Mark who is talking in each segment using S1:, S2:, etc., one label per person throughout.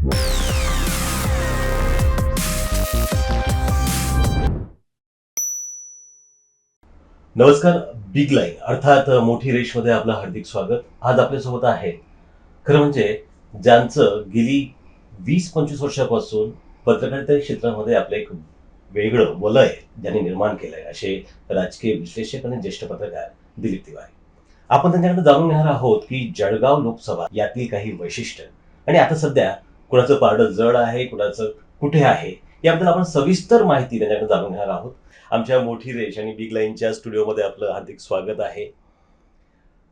S1: नमस्कार big line अर्थात मोठी रेशमध्ये आपलं हार्दिक स्वागत. आज आपल्यासोबत आहे. खरं म्हणजे ज्यांचं गेली वीस पंचवीस वर्षापासून पत्रकारिता क्षेत्रामध्ये आपलं एक वेगळं वलय ज्यांनी निर्माण केलंय असे राजकीय विश्लेषक आणि ज्येष्ठ पत्रकार दिलीप तिवारी. आपण त्यांच्याकडे जाणून घेणार आहोत की जळगाव लोकसभा यातील काही वैशिष्ट्य. आणि आता सध्या कुणाचं पारडं जड आहे कुणाचं कुठे आहे याबद्दल आपण सविस्तर माहिती त्यांच्याकडे जाणून घेणार आहोत. आमच्या मोठी रेश आणि बिग लाईनच्या स्टुडिओमध्ये आपलं हार्दिक स्वागत आहे.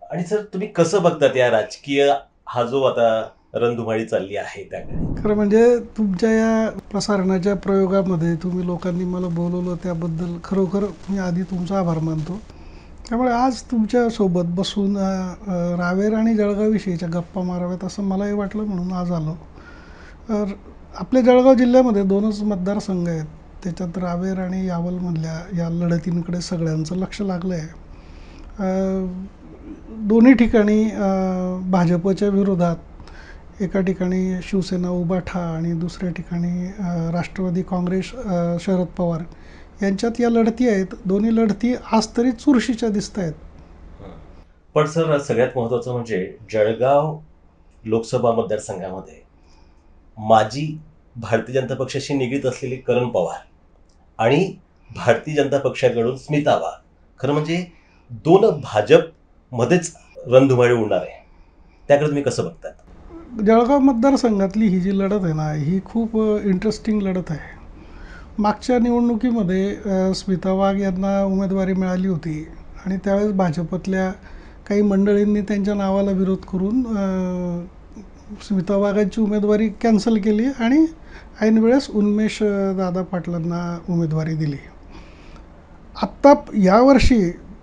S1: आणि सर तुम्ही कसं बघतात या राजकीय हा जो आता रणधुमाळी चालली आहे त्याकडे?
S2: खरं म्हणजे तुमच्या या प्रसारणाच्या प्रयोगामध्ये तुम्ही लोकांनी मला बोलवलं त्याबद्दल खरोखर मी आधी तुमचा आभार मानतो. त्यामुळे आज तुमच्यासोबत बसून रावेर आणि जळगावविषयीच्या गप्पा माराव्यात असं मलाही वाटलं म्हणून आज आलो. तर आपल्या जळगाव जिल्ह्यामध्ये दोनच मतदारसंघ आहेत. त्याच्यात रावेर आणि यावलमधल्या या लढतींकडे सगळ्यांचं लक्ष लागलं आहे दोन्ही ठिकाणी भाजपच्या विरोधात एका ठिकाणी शिवसेना उबाठा आणि दुसऱ्या ठिकाणी राष्ट्रवादी काँग्रेस शरद पवार यांच्यात या लढती आहेत. दोन्ही लढती आज तरी चुरशीच्या दिसत आहेत.
S1: पण सर सगळ्यात महत्वाचं म्हणजे जळगाव लोकसभा मतदारसंघामध्ये माजी भारतीय जनता पक्षाशी निगडीत असलेले करण पवार आणि भारतीय जनता पक्षाकडून स्मिता वाघ. खरं म्हणजे दोन भाजपमध्येच रणधुमाळी उडणार आहे. त्याकडे तुम्ही कसं बघतात?
S2: जळगाव मतदारसंघातली ही जी लढत आहे ना ही खूप इंटरेस्टिंग लढत आहे. मागच्या निवडणुकीमध्ये स्मिता वाघ यांना उमेदवारी मिळाली होती आणि त्यावेळेस भाजपतल्या काही मंडळींनी त्यांच्या नावाला विरोध करून स्मिता वाघांची उमेदवारी कॅन्सल केली आणि ऐन वेळेस उन्मेष दादा पाटलांना उमेदवारी दिली. आत्ता यावर्षी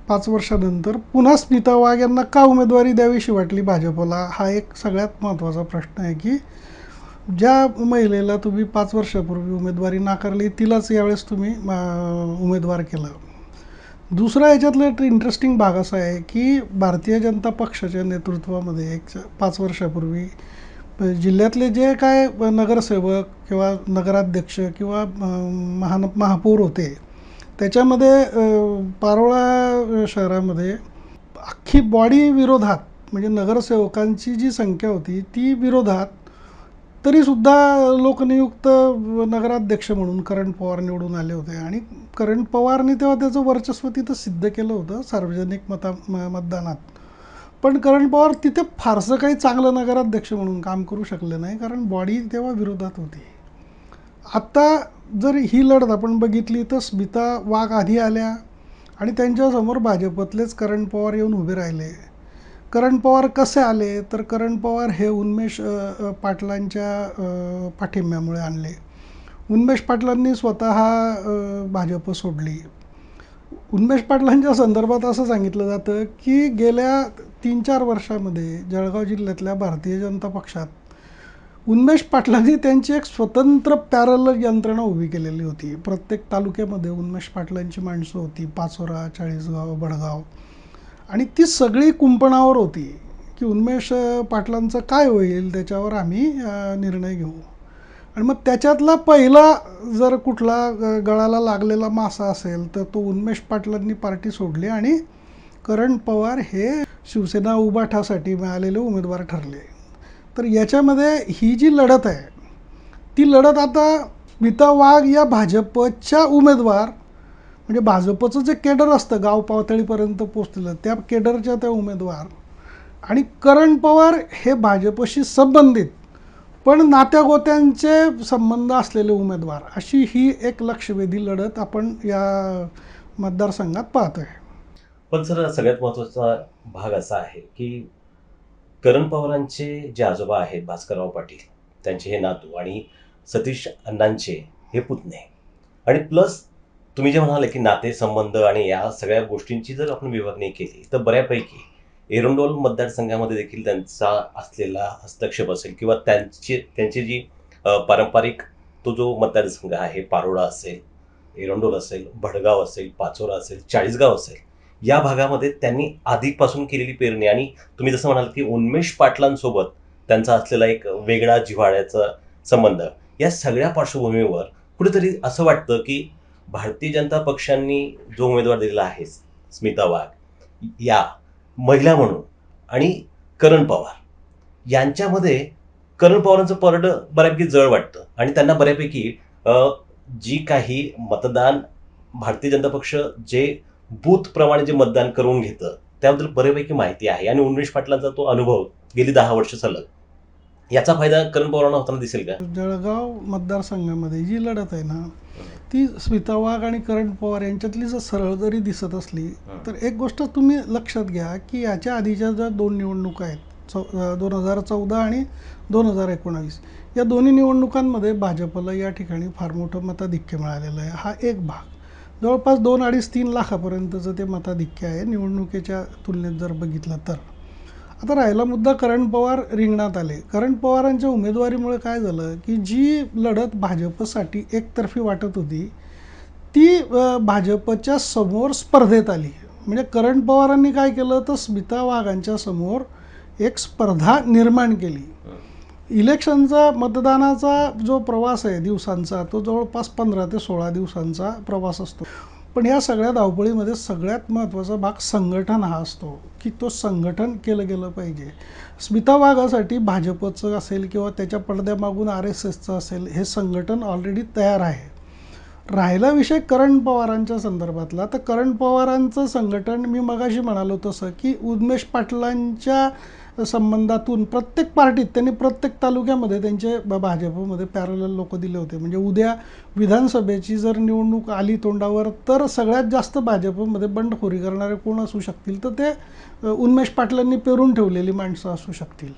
S2: पाच वर्षानंतर पुन्हा स्मिता वाघ यांना का उमेदवारी द्यावीशी वाटली भाजपला? हा एक सगळ्यात महत्त्वाचा प्रश्न आहे की ज्या महिलेला तुम्ही पाच वर्षापूर्वी उमेदवारी नाकारली तिलाच यावेळेस तुम्ही उमेदवार केला. दुसरा याच्यातला एक इंटरेस्टिंग भाग असा आहे की भारतीय जनता पक्षाच्या नेतृत्वामध्ये एक पाच वर्षापूर्वी जिल्ह्यातले जे काय नगरसेवक किंवा नगराध्यक्ष किंवा महान महापौर होते त्याच्यामध्ये पारोळा शहरामध्ये अख्खी बॉडी विरोधात म्हणजे नगरसेवकांची जी संख्या होती ती विरोधात तरीसुद्धा लोकनियुक्त नगराध्यक्ष म्हणून करण पवार निवडून आले होते. आणि करण पवारने तेव्हा त्याचं वर्चस्व तिथं सिद्ध केलं होतं सार्वजनिक मता म- मतदानात. पण करण पवार तिथे फारसं काही चांगलं नगराध्यक्ष म्हणून काम करू शकले नाही कारण बॉडी तेव्हा विरोधात होती. आत्ता जर ही लढत आपण बघितली तर स्मिता वाघ आधी आल्या आणि त्यांच्यासमोर भाजपतलेच करण पवार येऊन उभे राहिले. करण पवार कसे आले? तर करण पवार हे उन्मेष पाटलांच्या पाठिंब्यामुळे आणले. उन्मेष पाटलांनी स्वतः भाजप सोडली. उन्मेष पाटलांच्या संदर्भात असं सांगितलं जातं की गेल्या तीन चार वर्षामध्ये जळगाव जिल्ह्यातल्या भारतीय जनता पक्षात उन्मेष पाटलांनी त्यांची एक स्वतंत्र पॅरल यंत्रणा उभी केलेली होती. प्रत्येक तालुक्यामध्ये उन्मेष पाटलांची माणसं होती. पाचोरा चाळीसगाव बडगाव. आणि ती सगळी कुंपणावर होती की उन्मेष पाटलांचं काय होईल त्याच्यावर आम्ही निर्णय घेऊ. आणि मग त्याच्यातला पहिला जर कुठला ग- गळाला लागलेला मासा असेल तर तो उन्मेष पाटलांनी पार्टी सोडली आणि करण पवार हे शिवसेना उबाठासाठी मिळालेले उमेदवार ठरले. तर याच्यामध्ये ही जी लढत आहे ती लढत आता स्मिता वाघ या भाजपच्या उमेदवार म्हणजे भाजपचं जे केडर असतं गाव पातळीपर्यंत पोचलेलं त्या केडरच्या त्या उमेदवार आणि करण पवार हे भाजपशी संबंधित पण नात्यागोत्यांचे संबंध असलेले उमेदवार अशी ही एक लक्षवेधी लढत आपण या मतदारसंघात पाहतोय.
S1: पण सर सगळ्यात महत्त्वाचा भाग असा आहे की करण पवारांचे जे आजोबा आहेत भास्करराव पाटील त्यांचे हे नातू आणि सतीश अण्णांचे हे पुतणे. आणि प्लस तुम्ही जे म्हणाले की नातेसंबंध आणि या सगळ्या गोष्टींची जर आपण विभागणी केली तर बऱ्यापैकी एरंडोल मतदारसंघामध्ये देखील त्यांचा असलेला हस्तक्षेप असेल किंवा त्यांची त्यांची जी पारंपरिक तो जो मतदारसंघ आहे पारोळा असेल एरंडोल असेल भडगाव असेल पाचोरा असेल चाळीसगाव असेल या भागामध्ये त्यांनी आधीपासून केलेली पेरणी आणि तुम्ही जसं म्हणाल की उन्मेष पाटलांसोबत त्यांचा असलेला एक वेगळा जिव्हाळ्याचा संबंध या सगळ्या पार्श्वभूमीवर कुठेतरी असं वाटतं की भारतीय जनता पक्षांनी जो उमेदवार दिलेला आहे स्मिता वाघ या महिला म्हणून आणि करण पवार यांच्यामध्ये करण पवारांचं परड बऱ्यापैकी जळ वाटतं आणि त्यांना बऱ्यापैकी जी काही मतदान भारतीय जनता पक्ष जे बूथप्रमाणे जे मतदान करून घेतं त्याबद्दल बऱ्यापैकी माहिती आहे. आणि उन्मेष पाटलांचा तो अनुभव गेली दहा वर्ष सलग. याचा फायदा करण पवारांना होताना दिसेल का?
S2: जळगाव मतदारसंघामध्ये जी लढत आहे ना ती स्मिता वाघ आणि करण पवार यांच्यातली जर सरळ जरी दिसत असली तर एक गोष्ट तुम्ही लक्षात घ्या की याच्या आधीच्या ज्या दोन निवडणुका आहेत चौ दोन हजार चौदा आणि दोन हजार एकोणावीस या दोन्ही निवडणुकांमध्ये भाजपला या ठिकाणी फार मोठं मताधिक्य मिळालेलं आहे. हा एक भाग. जवळपास दोन अडीच तीन लाखापर्यंतचं ते मताधिक्य आहे. निवडणुकीच्या तुलनेत जर बघितलं तर. आता राहिला मुद्दा करण पवार रिंगणात आले. करण पवारांच्या उमेदवारीमुळे काय झालं की जी लढत भाजपसाठी एकतर्फी वाटत होती ती भाजपच्या समोर स्पर्धेत आली. म्हणजे करण पवारांनी काय केलं तर स्मिता वाघांच्या समोर एक स्पर्धा निर्माण केली. इलेक्शनचा मतदानाचा जो प्रवास आहे दिवसांचा तो जवळपास पंधरा ते सोळा दिवसांचा प्रवास असतो. पण या सगळ्या धावपळीमध्ये सगळ्यात महत्त्वाचा भाग संघटन हा असतो की तो संघटन केलं गेलं पाहिजे. स्मिता वाघासाठी भाजपचं असेल किंवा त्याच्या पडद्यामागून आर एस एसचं असेल हे संघटन ऑलरेडी तयार आहे. राहिला विषय करण पवारांच्या संदर्भातला तर करण पवारांचं संघटन मी मगाशी म्हणालो तसं की उन्मेष पाटलांच्या संबंधातून प्रत्येक पार्टीत त्यांनी प्रत्येक तालुक्यामध्ये त्यांचे भाजपमध्ये पॅरल लोक दिले होते. म्हणजे उद्या विधानसभेची जर निवडणूक आली तोंडावर तर सगळ्यात जास्त भाजपमध्ये बंडखोरी करणारे कोण असू शकतील? तर ते उन्मेष पाटलांनी पेरून ठेवलेली माणसं असू शकतील.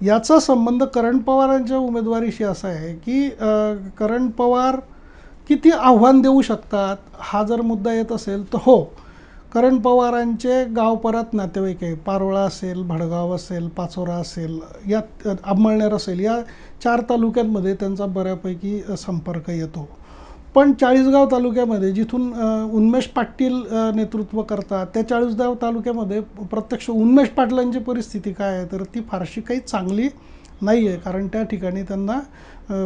S2: याचा संबंध करण पवारांच्या उमेदवारीशी असा आहे की करण पवार किती आव्हान देऊ शकतात? हा जर मुद्दा येत असेल तर हो. करण पवारांचे गाव परत नातेवाईक आहे. पारोळा असेल भडगाव असेल पाचोरा असेल या अंमळनेर असेल या चार तालुक्यांमध्ये त्यांचा बऱ्यापैकी संपर्क येतो. पण चाळीसगाव तालुक्यामध्ये जिथून उन्मेष पाटील नेतृत्व करतात त्या चाळीसगाव तालुक्यामध्ये प्रत्यक्ष उन्मेष पाटलांची परिस्थिती काय आहे तर ती फारशी काही चांगली नाही आहे कारण त्या ठिकाणी त्यांना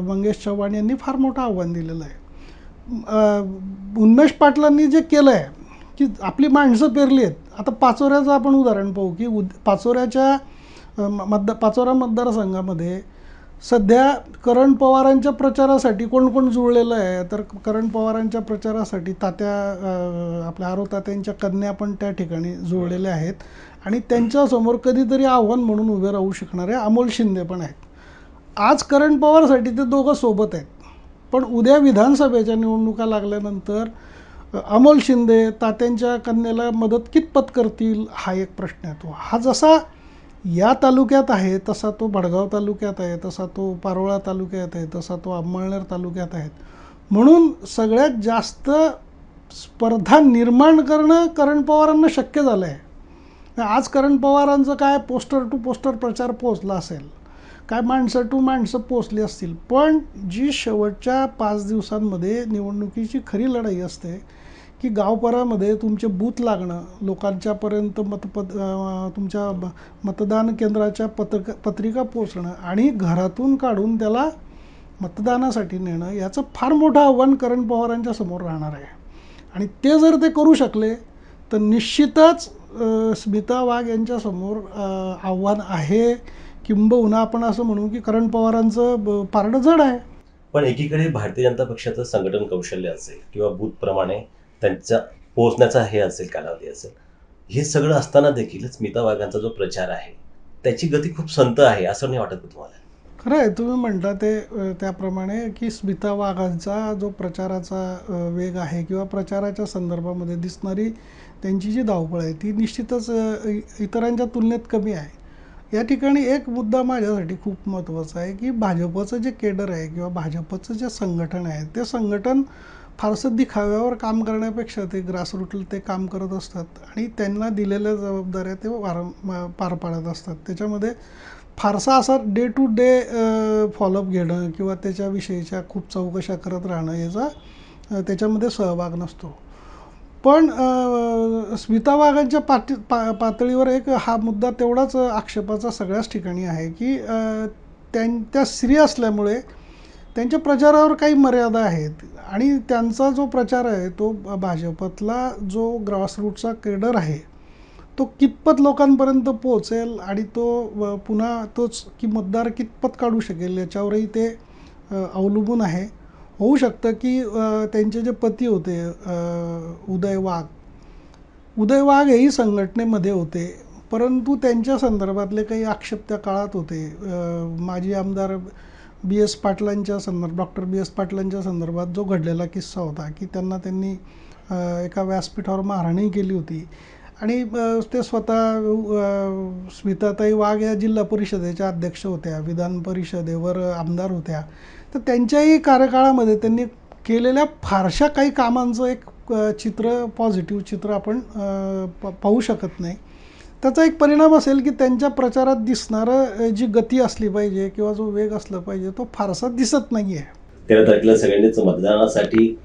S2: मंगेश चव्हाण यांनी फार मोठं आव्हान दिलेलं आहे. उन्मेष पाटलांनी जे केलं आहे की आपली माणसं पेरली आहेत. आता पाचोऱ्याचं आपण उदाहरण पाहू की उद पाचोऱ्याच्या म- मतदा पाचोरा मतदारसंघामध्ये सध्या करण पवारांच्या प्रचारासाठी कोण कोण जुळलेलं आहे? तर करण पवारांच्या प्रचारासाठी तात्या आपल्या आरो तात्यांच्या कन्या पण त्या ठिकाणी जुळलेल्या आहेत. आणि त्यांच्यासमोर कधीतरी आव्हान म्हणून उभे राहू शकणारे अमोल शिंदे पण आहेत. आज करण पवारसाठी ते दोघं सोबत आहेत. पण उद्या विधानसभेच्या निवडणुका लागल्यानंतर अमोल शिंदे तात्यांच्या कन्याला मदत कितपत करतील हा एक प्रश्न येतो हा जसा या तालुक्यात आहे तसा तो भडगाव तालुक्यात आहे तसा तो पारोळा तालुक्यात आहे तसा तो अंमळनेर तालुक्यात आहे. म्हणून सगळ्यात जास्त स्पर्धा निर्माण करणं करण पवारांना शक्य झालं आहे आज करण पवारांचं काय पोस्टर टू पोस्टर प्रचार पोचला असेल काय माणसं टू माणसं पोचली असतील. पण जी शेवटच्या पाच दिवसांमध्ये निवडणुकीची खरी लढाई असते की गावपरामध्ये तुमचे बूथ लागणं लोकांच्यापर्यंत मतपद तुमच्या मतदान केंद्राच्या पत्रक पत्रिका पोचणं आणि घरातून काढून त्याला मतदानासाठी नेणं याचं फार मोठं आव्हान करण पवारांच्या समोर राहणार आहे. आणि ते जर ते करू शकले तर निश्चितच स्मिता वाघ यांच्यासमोर आव्हान आहे. किंबहुना आपण असं म्हणू की करण पवारांचं पारडं जड आहे.
S1: पण एकीकडे भारतीय जनता पक्षाचं संघटन कौशल्य असेल किंवा बूथ प्रमाणे त्यांचा पोहोचण्याचा हे असेल कालावधी असेल हे सगळं असताना देखील स्मिता वाघांचा जो प्रचार आहे त्याची गती खूप संत आहे असं नाही वाटत तुम्हाला?
S2: खरं आहे तुम्ही म्हणता ते त्याप्रमाणे की स्मिता वाघांचा जो प्रचाराचा वेग आहे किंवा प्रचाराच्या संदर्भामध्ये दिसणारी त्यांची जी धावपळ आहे ती निश्चितच इतरांच्या तुलनेत कमी आहे. या ठिकाणी एक मुद्दा माझ्यासाठी खूप महत्त्वाचा आहे की भाजपचं जे केडर आहे किंवा भाजपचं जे संघटन आहे ते संघटन फारसं दिखाव्यावर काम करण्यापेक्षा ते ग्रासरूटला ते काम करत असतात आणि त्यांना दिलेल्या जबाबदाऱ्या ते वारं पार पाडत असतात. त्याच्यामध्ये फारसा असा डे टू डे फॉलोअप घेणं किंवा त्याच्याविषयीच्या खूप चौकशा करत राहणं याचा त्याच्यामध्ये सहभाग नसतो. पण स्मिता वाघांच्या पाटी पा पातळीवर एक हा मुद्दा तेवढाच आक्षेपाचा सगळ्याच ठिकाणी आहे की त्यां त्या स्त्री असल्यामुळे त्यांच्या प्रचारावर काही मर्यादा आहेत. आणि त्यांचा जो प्रचार आहे तो भाजपातला भाजपतला जो ग्रासरूटचा केडर आहे तो कितपत लोकांपर्यंत पोहोचेल आणि तो व पुन्हा तोच की मतदार कितपत काढू शकेल याच्यावरही ते अवलंबून आहे. होऊ शकतं की त्यांचे जे पती होते उदय वाघ. उदय वाघ हेही संघटनेमध्ये होते. परंतु त्यांच्या संदर्भातले काही आक्षेप त्या काळात होते. माजी आमदार बी एस पाटलांच्या संदर्भ डॉक्टर बी एस पाटलांच्या संदर्भात जो घडलेला किस्सा होता की त्यांना त्यांनी एका व्यासपीठावर मारहाणही केली होती. आणि ते स्वतः स्मिताताई वाघ या जिल्हा परिषदेच्या अध्यक्ष होत्या विधान परिषदेवर आमदार होत्या. तर त्यांच्याही कार्यकाळामध्ये त्यांनी केलेल्या फारशा काही कामांचं एक चित्र पॉझिटिव्ह चित्र आपण प- पाहू शकत नाही. त्याचा एक परिणाम असेल की त्यांच्या प्रचारात दिसणारं जी गती असली पाहिजे किंवा जो वेग असला पाहिजे तो फारसा दिसत नाही आहे
S1: तेरा तारखेला सगळ्यांनीच मतदानासाठी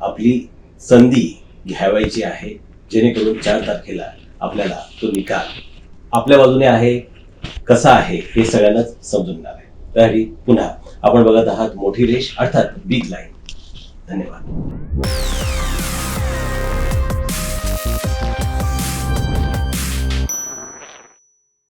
S1: आपली संधी घ्यावायची आहे. जेणेकरून चार तारखेला आपल्याला तो निकाल आपल्या बाजूने आहे कसा आहे हे सगळ्यांनाच समजून येणार आहे. त्यासाठी पुन्हा आपण बघत आहात मोठी रेष अर्थात बिग लाईन धन्यवाद.